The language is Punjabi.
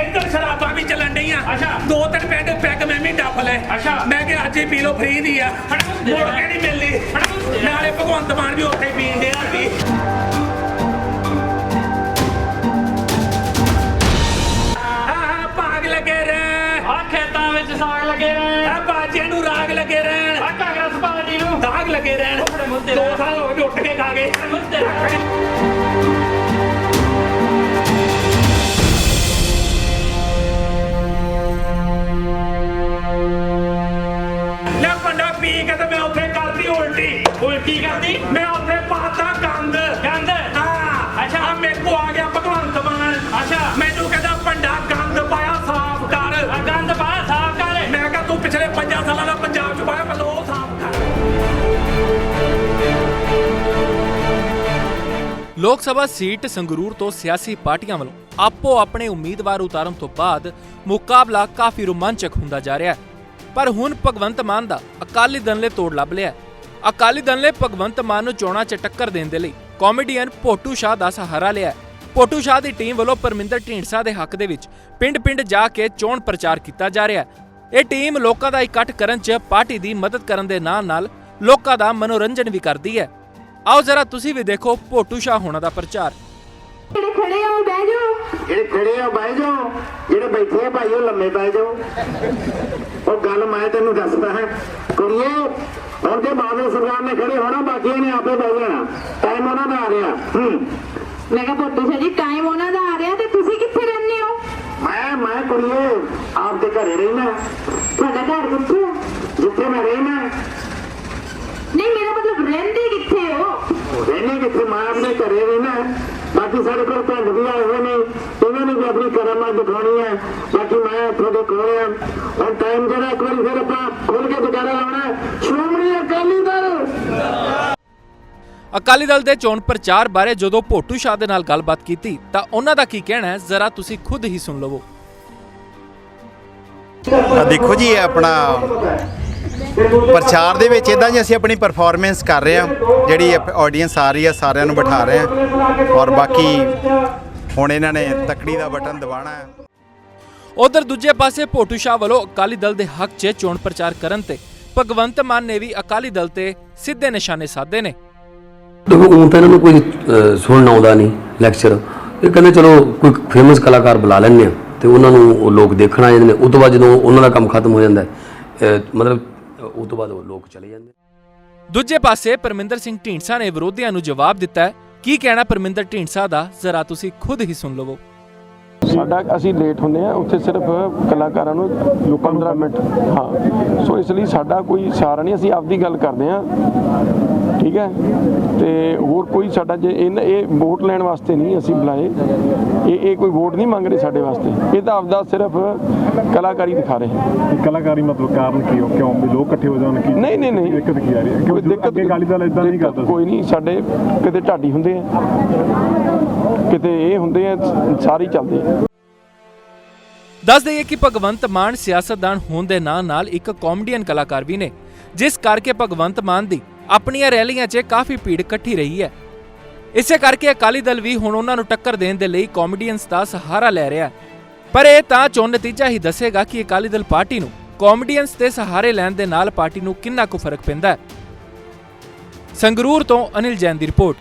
ਇੱਧਰ ਸ਼ਰਾਬਾਂ ਵੀ ਚੱਲਣ ਡਈਆਂ। ਅੱਛਾ। ਦੋ ਤਿੰਨ ਪਿੰਡ ਪੈਗ ਮੈਂ ਵੀ ਡੱਫ ਲੈ ਅੱਛਾ। ਮੈਂ ਕਿ ਅੱਜ ਹੀ ਪੀ ਲਓ ਫ੍ਰੀ ਦੀ ਆ। ਮੁੜ ਕੇ ਨਹੀਂ ਦੇ। ਨਾਲੇ ਭਗਵੰਤ ਮਾਨ ਵੀ ਉੱਥੇ ਪੀਣ ਡਿਆ ਨੂੰ ਦਾਗ ਲੱਗੇ ਰਹਿਣ। ਦੋ। ਸਾਲ ਹੋ ਗਏ ਉੱਠ ਕੇ ਖਾ ਗਏ। ਪੀ ਕੇ ਤੇ ਮੈਂ ਉੱਥੇ ਕਰਦੀ ਉਲਟੀ। ਉਲਟੀ ਕਰਦੀ? ਮੈਂ ਉੱਥੇ ਪਾਤਾ ਗੰਦ ਗੰਦ ਹਾਂ। ਅੱਛਾ। ਆ ਮੇਰੇ ਕੋ ਆ ਗਿਆ ਭਗਵੰਤ ਮਾਨ। ਅੱਛਾ। ਮੈਨੂੰ ਕਹਿੰਦਾ ਪੰਡਾ ਗੰਦ ਪਾਇਆ ਸਾਫ਼ ਕਰ। ਆ ਗੰਦ ਪਾ ਸਾਫ਼ ਕਰ। ਮੈਂ ਕਿਹਾ ਤੂੰ ਪਿਛਲੇ 5 ਸਾਲਾਂ ਦਾ ਪੰਜਾਬ ਚ ਪਾਇਆ ਪਹਿਲਾਂ ਉਹ ਸਾਫ਼ ਕਰ। ਲੋਕ ਸਭਾ ਸੀਟ ਸੰਗਰੂਰ ਤੋਂ ਸਿਆਸੀ ਪਾਰਟੀਆਂ ਵੱਲੋਂ ਆਪੋ ਆਪਣੇ ਉਮੀਦਵਾਰ ਉਤਾਰਨ ਤੋਂ ਬਾਅਦ ਮੁਕਾਬਲਾ ਕਾਫੀ ਰੋਮਾਂਚਕ ਹੁੰਦਾ ਜਾ ਰਿਹਾ ਹੈ। ਪਰ ਹੁਣ ਭਗਵੰਤ ਮਾਨ ਦਾ ਅਕਾਲੀ ਦਲ ਨੇ ਤੋੜ ਲੱਭ ਲਿਆ ਅਕਾਲੀ ਦਲ ਨੇ ਭਗਵੰਤ ਮਾਨ ਨੂੰ ਚੋਣਾਂ 'ਚ ਟੱਕਰ ਦੇਣ ਦੇ ਲਈ ਕਾਮੇਡੀਅਨ ਪੋਟੂ ਸ਼ਾਹ ਦਾ ਸਹਾਰਾ ਲਿਆ ਹੈ। ਪੋਟੂ ਸ਼ਾਹ ਦੀ ਟੀਮ ਵੱਲੋਂ ਪਰਮਿੰਦਰ ਢੀਂਡਸਾ ਦੇ ਹੱਕ ਦੇ ਵਿੱਚ ਪਿੰਡ-ਪਿੰਡ ਜਾ ਕੇ ਚੋਣ ਪ੍ਰਚਾਰ ਕੀਤਾ ਜਾ ਰਿਹਾ ਹੈ। ਇਹ ਟੀਮ ਲੋਕਾਂ ਦਾ ਇਕੱਠ ਕਰਨ 'ਚ ਪਾਰਟੀ ਦੀ ਮਦਦ ਕਰਨ ਦੇ ਨਾਲ-ਨਾਲ ਲੋਕਾਂ ਦਾ ਮਨੋਰੰਜਨ ਵੀ ਕਰਦੀ ਹੈ। ਆਓ ਜ਼ਰਾ ਤੁਸੀਂ ਵੀ ਦੇਖੋ ਪੋਟੂ ਸ਼ਾਹ ਹੋਣਾ ਦਾ ਪ੍ਰਚਾਰ। ਖੜੇ ਉਹ ਬਹਿ ਜਾਓ। ਜਿਹੜੇ ਖੜੇ ਆ ਬਹਿ ਜਾਓ। ਜਿਹੜੇ ਬੈਠੇ ਆ ਭਾਈ ਉਹ ਲੰਮੇ ਪੈ ਜਾਓ। ਉਹ ਗੱਲ ਮੈਂ ਤੈਨੂੰ ਦੱਸਦਾ ਹਾਂ। ਕੁੜੀਏ ਹੁਣ ਜੇ ਬਾਦਲ ਸਰਕਾਰ ਨੇ ਖੜੇ ਹੋਣਾ ਬਾਕੀਆਂ ਨੇ ਆਪੇ ਬਹਿ ਜਾਣਾ। ਟਾਈਮ ਉਹਨਾਂ ਦਾ ਆ ਰਿਹਾ। ਹੂੰ। ਮੈਂ ਕਿਹਾ ਸ਼ਾਹ ਜੀ ਟਾਈਮ ਉਹਨਾਂ ਦਾ ਆ ਰਿਹਾ ਤੇ ਤੁਸੀਂ ਕਿੱਥੇ ਰਹਿੰਦੇ ਹੋ? ਮੈਂ ਮੈਂ ਕੁੜੀਏ ਆਪਦੇ ਘਰੇ ਰਹਿਣਾ। ਤੁਹਾਡਾ ਘਰ ਕਿੱਥੇ ਆ? ਜਿੱਥੇ ਮੈਂ ਰਹਿਣਾ। ਨਹੀਂ ਮੇਰਾ ਮਤਲਬ ਰਹਿੰਦੇ ਕਿੱਥੇ ਹੋ? ਰਹਿਣੇ ਕਿੱਥੇ? ਮੈਂ ਆਪਣੇ ਘਰੇ ਰਹਿਣਾ। ਬਾਕੀ ਸਾਡੇ ਕੋਲ ਪਿੰਡ ਵੀ ਆਏ ਹੋਏ ਨੇ ਇਹਨਾਂ ਨੇ ਵੀ ਆਪਣੀ ਕਰਾਮਾਤ ਦਿਖਾਉਣੀ ਹੈ। ਬਾਕੀ ਮੈਂ ਤੁਹਾਡੇ ਕੋਲ ਆ। ਹੁਣ ਟਾਈਮ ਜਿਹੜਾ ਇੱਕ ਵਾਰੀ ਫਿਰ ਆਪਾਂ ਖੁੱਲ ਕੇ ਦੁਕਾਨਾ ਲਾਉਣਾ ਹੈ। ਸ਼੍ਰੋਮਣੀ ਅਕਾਲੀ ਦਲ! ਅਕਾਲੀ ਦਲ ਦੇ ਚੋਣ ਪ੍ਰਚਾਰ ਬਾਰੇ ਜਦੋਂ ਪੋਟੂ ਸ਼ਾਹ ਦੇ ਨਾਲ ਗੱਲਬਾਤ ਕੀਤੀ ਤਾਂ ਉਹਨਾਂ ਦਾ ਕੀ ਕਹਿਣਾ ਹੈ? ਜ਼ਰਾ ਤੁਸੀਂ ਖੁਦ ਹੀ ਸੁਣ ਲਵੋ। ਆ ਦੇਖੋ ਜੀ ਇਹ ਆਪਣਾ ਪ੍ਰਚਾਰ ਦੇ ਵਿੱਚ ਇਦਾਂ ਜੀ ਅਸੀਂ ਆਪਣੀ ਪਰਫਾਰਮੈਂਸ ਕਰ ਰਹੇ ਹਾਂ ਜਿਹੜੀ ਆਡੀਅנס ਆ ਰਹੀ ਹੈ ਸਾਰਿਆਂ ਨੂੰ ਬਿਠਾ ਰਹੇ ਹਾਂ। ਔਰ ਬਾਕੀ ਹੁਣ ਇਹਨਾਂ ਨੇ ਤਕੜੀ ਦਾ ਬਟਨ ਦਬਾਉਣਾ ਹੈ। ਉਧਰ ਦੂਜੇ ਪਾਸੇ ਪੋਟੂ ਸ਼ਾਹ ਵੱਲੋਂ ਅਕਾਲੀ ਦਲ ਦੇ ਹੱਕ 'ਚ ਚੋਣ ਪ੍ਰਚਾਰ ਕਰਨ ਤੇ ਭਗਵੰਤ ਮਾਨ ਨੇ ਵੀ ਅਕਾਲੀ ਦਲ ਤੇ ਸਿੱਧੇ ਨਿਸ਼ਾਨੇ ਸਾਧੇ ਨੇ। ਦੇਖੋ ਉਹ ਤਾਂ ਇਹਨਾਂ ਨੂੰ ਕੋਈ ਸੁਣਨ ਆਉਂਦਾ ਨਹੀਂ ਲੈਕਚਰ ਇਹ ਕਹਿੰਦੇ ਚਲੋ ਕੋਈ ਫੇਮਸ ਕਲਾਕਾਰ ਬੁਲਾ ਲੈਂਦੇ ਆ ਤੇ ਉਹਨਾਂ ਨੂੰ ਉਹ ਲੋਕ ਦੇਖਣ ਆ ਜਾਂਦੇ ਨੇ। ਉਸ ਤੋਂ ਬਾਅਦ ਜਦੋਂ ਉਹਨਾਂ ਦਾ ਕੰਮ ਖਤਮ ਹੋ ਜਾਂਦਾ ਹੈ ਮਤਲਬ ਉਸ ਤੋਂ ਬਾਅਦ ਉਹ ਲੋਕ ਚਲੇ ਜਾਂਦੇ ਦੂਜੇ ਪਾਸੇ ਪਰਮਿੰਦਰ ਸਿੰਘ ਢੀਂਡਸਾ ਨੇ ਵਿਰੋਧੀਆਂ ਨੂੰ ਜਵਾਬ ਦਿੱਤਾ ਕੀ ਕਹਿਣਾ ਪਰਮਿੰਦਰ ਢੀਂਡਸਾ ਦਾ? ਜ਼ਰਾ ਤੁਸੀਂ ਖੁਦ ਹੀ ਸੁਣ ਲਵੋ। ਸਾਡਾ ਅਸੀਂ ਲੇਟ ਹੁੰਦੇ ਆ ਉੱਥੇ ਸਿਰਫ ਕਲਾਕਾਰਾਂ ਨੂੰ ਲੋਕਾਂ 15 ਮਿੰਟ। ਹਾਂ। ਸੋ ਇਸ ਲਈ ਸਾਡਾ ਕੋਈ ਸਾਰਾ ਨਹੀਂ ਅਸੀਂ ਆਪਦੀ ਗੱਲ ਕਰਦੇ ਆ ਠੀਕ ਹੈ? ਤੇ ਹੋਰ ਕੋਈ ਸਾਡਾ ਜੇ ਇਹ ਇਹ ਵੋਟ ਲੈਣ ਵਾਸਤੇ ਨਹੀਂ ਅਸੀਂ ਬੁਲਾਏ। ਇਹ ਇਹ ਕੋਈ ਵੋਟ ਨਹੀਂ ਮੰਗ ਰਹੇ ਸਾਡੇ ਵਾਸਤੇ। ਇਹ ਤਾਂ ਆਪਦਾ ਸਿਰਫ ਕਲਾਕਾਰੀ ਦਿਖਾ ਰਹੇ ਹੈ। ਕਲਾਕਾਰੀ ਮਤਲਬ ਕਾਰਨ ਕੀ ਹੋ? ਕਿਉਂ? ਵੀ ਲੋਕ ਇਕੱਠੇ ਹੋ ਜਾਣ ਕੀ ਨਹੀਂ ਨਹੀਂ ਨਹੀਂ। ਦਿੱਕਤ ਕੀ ਆ ਰਹੀ ਹੈ? ਕੋਈ ਕਿਉਂ ਦਿੱਕਤ ਅਕਾਲੀ ਦਲ ਇਦਾਂ ਨਹੀਂ ਕਰਦਾ ਕੋਈ ਨਹੀਂ ਸਾਡੇ ਕਿਤੇ ਢਾਡੀ ਹੁੰਦੇ ਆ। ਕਿਤੇ ਇਹ ਹੁੰਦੇ ਆ ਸਾਰੇ ਚੱਲਦੇ ਆ। ਦੱਸ ਦਈਏ ਕਿ ਭਗਵੰਤ ਮਾਨ ਸਿਆਸਤਦਾਨ ਹੋਣ ਦੇ ਨਾਲ-ਨਾਲ ਇੱਕ ਕਾਮੇਡੀਅਨ ਕਲਾਕਾਰ ਵੀ ਨੇ, ਜਿਸ ਕਰਕੇ ਭਗਵੰਤ ਮਾਨ ਦੀ ਆਪਣੀਆਂ ਰੈਲੀਆਂ 'ਚ ਕਾਫੀ ਭੀੜ ਇਕੱਠੀ ਰਹੀ ਹੈ। ਇਸੇ ਕਰਕੇ ਅਕਾਲੀ ਦਲ ਵੀ ਹੁਣ ਉਹਨਾਂ ਨੂੰ ਟੱਕਰ ਦੇਣ ਦੇ ਲਈ ਕਾਮੇਡੀਅਨਸ ਦਾ ਸਹਾਰਾ ਲੈ ਰਿਹਾ ਪਰ ਇਹ ਤਾਂ ਚੋਣ ਨਤੀਜਾ ਹੀ ਦੱਸੇਗਾ ਕਿ ਅਕਾਲੀ ਦਲ ਪਾਰਟੀ ਨੂੰ ਕਾਮੇਡੀਅਨਸ ਦੇ ਸਹਾਰੇ ਲੈਣ ਦੇ ਨਾਲ ਪਾਰਟੀ ਨੂੰ ਕਿੰਨਾ ਕੁ ਫ਼ਰਕ ਪੈਂਦਾ ਹੈ। ਸੰਗਰੂਰ ਤੋਂ ਅਨਿਲ ਜੈਨ ਦੀ ਰਿਪੋਰਟ।